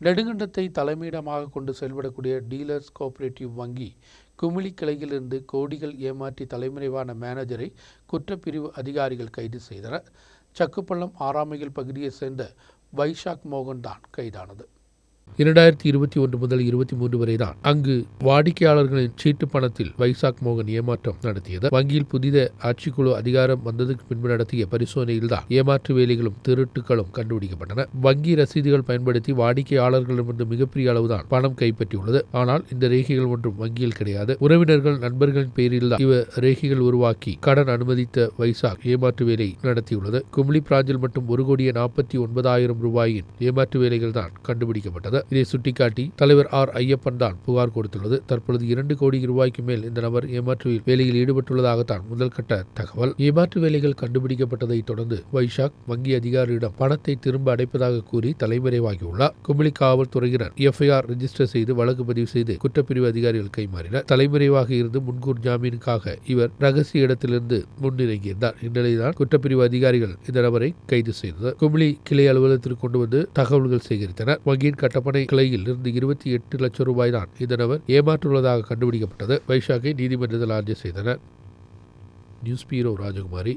நெடுங்கண்டத்தை தலைமையிடமாக கொண்டு செயல்படக்கூடிய டீலர்ஸ் கோஆபரேட்டிவ் வங்கி குமிழி கிளையிலிருந்து கோடிகள் ஏமாற்றி தலைமறைவான மேனேஜரை குற்றப்பிரிவு அதிகாரிகள் கைது செய்தனர். சக்குப்பள்ளம் ஆறாமையில் பகுதியைச் சேர்ந்த வைஷாக் மோகன் தான் கைதானது. இரண்டாயிரத்தி இருபத்தி ஒன்று முதல் இருபத்தி மூன்று வரை தான் அங்கு வாடிக்கையாளர்களின் சீட்டு பணத்தில் வைசாக் மோகன் ஏமாற்றம் நடத்தியது. வங்கியில் புதித ஆட்சிக்குழு அதிகாரம் வந்ததுக்கு பின்பு நடத்திய பரிசோதனையில் தான் ஏமாற்று வேலைகளும் திருட்டுகளும் கண்டுபிடிக்கப்பட்டன. வங்கி ரசீதுகள் பயன்படுத்தி வாடிக்கையாளர்களிடமிருந்து மிகப்பெரிய அளவுதான் பணம் கைப்பற்றியுள்ளது. ஆனால் இந்த ரேகைகள் ஒன்றும் வங்கியில் கிடையாது. உறவினர்கள் நண்பர்களின் பேரில் தான் இவ ரேகைகள் உருவாக்கி கடன் அனுமதித்த வைசாக் ஏமாற்று வேலை நடத்தியுள்ளது. கும்ளி பிராஞ்சில் மட்டும் ஒரு கோடியே நாற்பத்தி ஒன்பதாயிரம் ரூபாயின் ஏமாற்று வேலைகள் தான் கண்டுபிடிக்கப்பட்டது. இதை சுட்டிக்காட்டி தலைவர் ஆர். ஐயப்பன் தான் புகார் கொடுத்துள்ளது. தற்பொழுது இரண்டு கோடி ரூபாய்க்கு மேல் இந்த நபர் ஏமாற்று வேலையில் ஈடுபட்டுள்ளதாகத்தான் முதல் கட்ட தகவல். ஏமாற்று வேலைகள் கண்டுபிடிக்கப்பட்டதை தொடர்ந்து வைஷாக் வங்கி அதிகாரியிடம் பணத்தை திரும்ப அடைப்பதாக கூறி தலைமறைவாகியுள்ளார். குமிளி காவல்துறையினர் எஃப்ஐஆர் ரெஜிஸ்டர் செய்து வழக்கு பதிவு செய்து குற்றப்பிரிவு அதிகாரிகள் கைமாறினர். தலைமறைவாக இருந்து முன்கூர் ஜாமீனுக்காக இவர் ரகசிய இடத்திலிருந்து முன்னிறங்கியிருந்தார். இந்நிலையில்தான் குற்றப்பிரிவு அதிகாரிகள் இந்த நபரை கைது செய்தனர். குமிளி கிளை அலுவலகத்திற்கு கொண்டு வந்து தகவல்கள் சேகரித்தனர். வங்கியின் கட்டப்பணை கிளையில் இருந்து இருபத்தி எட்டு லட்சம் ரூபாய் தான் இந்த நபர் ஏமாற்றுள்ளதாக கண்டுபிடிக்கப்பட்டது. வைஷாக்கை நீதிமன்றத்தில் ஆஜர் செய்தனர் நியூஸ் பீரோ ராஜகுமாரி.